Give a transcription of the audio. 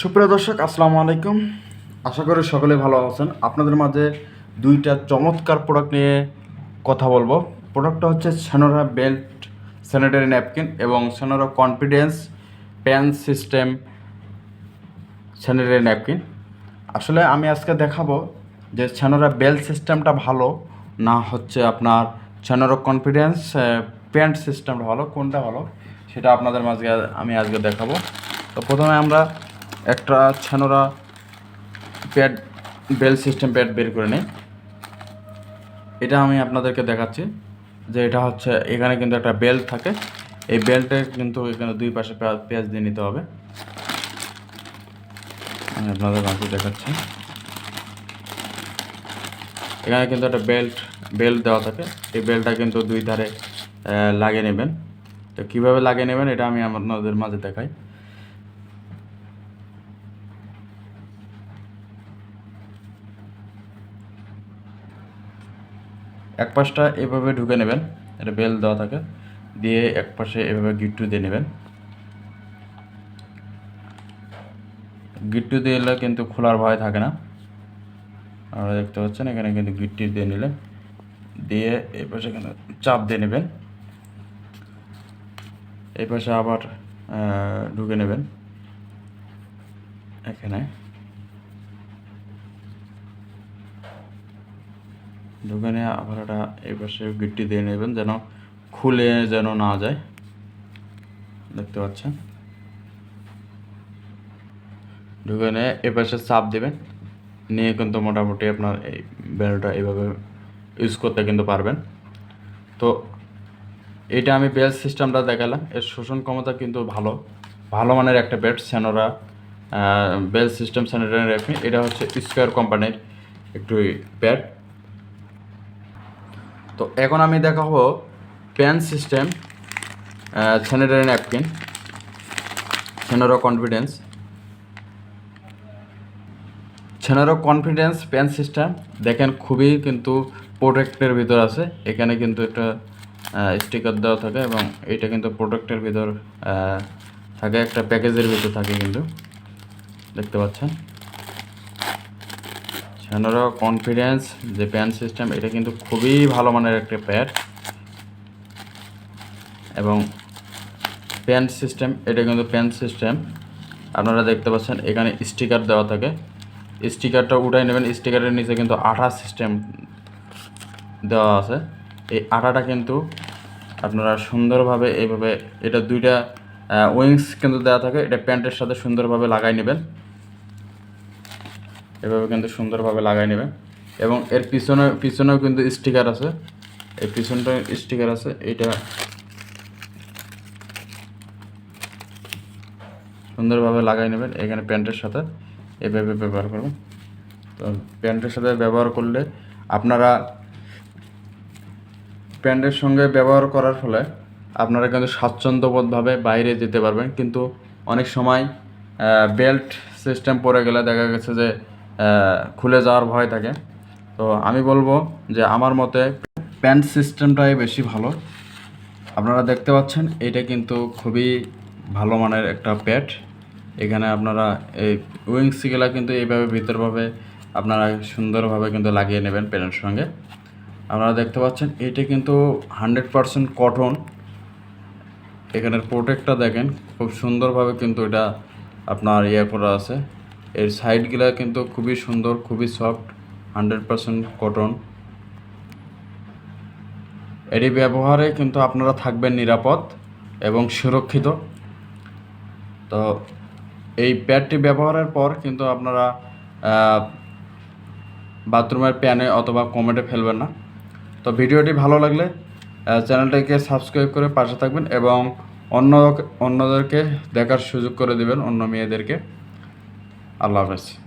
সুপ্রিয় দর্শক, আসসালামু আলাইকুম। আশা করি সকলে ভালো আছেন। আপনাদের মাঝে দুইটা চমৎকার প্রোডাক্ট নিয়ে কথা বলব। প্রোডাক্টটা হচ্ছে সেনোরা বেল্ট স্যানিটারি ন্যাপকিন এবং Senora confidence pant system sanitary napkin আসলে আমি আজকে দেখাবো যে সেনোরা বেল্ট সিস্টেমটা ভালো না হচ্ছে আপনার সেনোরা কনফিডেন্স প্যান্ট সিস্টেমটা ভালো, কোনটা ভালো সেটা আপনাদের মাঝে আমি আজকে দেখাবো। তো প্রথমে আমরা একটা Senora pad belt system pad বের করে নিই এটা আমি আপনাদেরকে দেখাচ্ছি যে এটা হচ্ছে, এখানে কিন্তু একটা বেল্ট থাকে। এই বেল্টে কিন্তু এখানে দুই পাশে পেঁয়াজ দিয়ে নিতে হবে। আমি আপনাদের মাঝে দেখাচ্ছি। এখানে কিন্তু একটা বেল্ট বেল্ট দেওয়া থাকে। এই বেল্টটা কিন্তু দুই ধারে লাগিয়ে নেবেন। তো কীভাবে লাগিয়ে নেবেন এটা আমি আপনাদের মাঝে দেখাই। এক পাশটা এভাবে ঢুকে নেবেন এটা বেল দেওয়া থাকে, দিয়ে এক পাশে এভাবে গিট্টু দিয়ে নেবেন। গিট্টু দিলে কিন্তু খোলার ভয় থাকে না। আপনারা দেখতে পাচ্ছেন, এখানে কিন্তু গিট্টি দিয়ে নিলেন, দিয়ে এই পাশে কিন্তু চাপ দিয়ে নেবেন। এই পাশে আবার ঢুকে নেবেন। এখানে। ঢুকে নিয়ে আবার এটা এই পাশে গিট্টি দিয়ে নেবেন যেন খুলে যেন না যায়। দেখতে পাচ্ছেন? ঢুকে নিয়ে এ পাশে চাপ দেবেন। নিয়ে কিন্তু মোটামুটি আপনার এই বেলটা এইভাবে ইউজ করতে কিন্তু পারবেন। তো এটা আমি বেল সিস্টেমটা দেখালাম। এর শোষণ ক্ষমতা কিন্তু ভালো। ভালো মানের একটা bed Senora belt system sanitary wrapping এটা হচ্ছে স্কোয়ার কোম্পানির একটু প্যাড তো এখন আমি দেখাবো pant system sanitary napkin Senora confidence Senora confidence pant system দেখেন খুবই কিন্তু প্রোটেক্টের ভিতর আছে। এখানে কিন্তু একটা স্টিকার দেওয়া থাকে এবং এটা কিন্তু প্রোডাক্টের ভিতর থাকে, একটা প্যাকেজের ভিতর থাকে কিন্তু। দেখতে পাচ্ছেন? সেনারো কনফিডেন্স যে প্যান সিস্টেম এটা কিন্তু খুবই ভালো মানের একটা প্যাড এবং প্যান সিস্টেম এটা কিন্তু প্যান সিস্টেম আপনারা দেখতে পাচ্ছেন, এখানে স্টিকার দেওয়া থাকে। স্টিকারটা উঠাই নেবেন স্টিকারের নিচে কিন্তু আঠা সিস্টেম দেওয়া আছে। এই আঠাটা কিন্তু আপনারা সুন্দরভাবে এইভাবে এটা দুইটা উইংস কিন্তু দেওয়া থাকে। এটা প্যান্টের সাথে সুন্দরভাবে লাগাই নেবেন। এভাবে কিন্তু সুন্দরভাবে লাগাই নেবেন। এবং এর পিছনে, পিছনেও কিন্তু স্টিকার আছে। এই পিছনটা স্টিকার আছে। এটা সুন্দরভাবে লাগাই নেবেন এখানে প্যান্টের সাথে। এভাবে ব্যবহার করবেন। তো প্যান্টের সাথে ব্যবহার করলে আপনারা প্যান্টের সঙ্গে ব্যবহার করার ফলে আপনারা কিন্তু স্বাচ্ছন্দ্যবোধভাবে বাইরে যেতে পারবেন। কিন্তু অনেক সময় বেল্ট সিস্টেম পরে গেলে দেখা গেছে যে খুলে যাওয়ার ভয় থাকে। তো আমি বলব যে আমার মতে প্যান্ট সিস্টেমটাই বেশি ভালো। আপনারা দেখতে পাচ্ছেন এটা কিন্তু খুবই ভালো মানের একটা প্যাড এখানে আপনারা এই উইংসগুলা কিন্তু এইভাবে ভিতরভাবে আপনারা সুন্দরভাবে কিন্তু লাগিয়ে নেবেন প্যান্টের সঙ্গে। আপনারা দেখতে পাচ্ছেন এটা কিন্তু হান্ড্রেড পারসেন্ট কটন। এখানের প্রোটেক্টটা দেখেন, খুব সুন্দরভাবে কিন্তু এটা আপনার ইয়ে করা আছে। এর সাইডগুলা কিন্তু খুবই সুন্দর, খুবই সফট হান্ড্রেড পারসেন্ট কটন এটি ব্যবহারে কিন্তু আপনারা থাকবেন নিরাপদ এবং সুরক্ষিত। তো এই প্যাডটি ব্যবহারের পর কিন্তু আপনারা বাথরুমের প্যানে অথবা কমেটে ফেলবেন না। তো ভিডিওটি ভালো লাগলে চ্যানেলটাকে সাবস্ক্রাইব করে পাশে থাকবেন এবং অন্য, অন্যদেরকে দেখার সুযোগ করে দিবেন, অন্য মেয়েদেরকে। আল্লাহ হাফেজ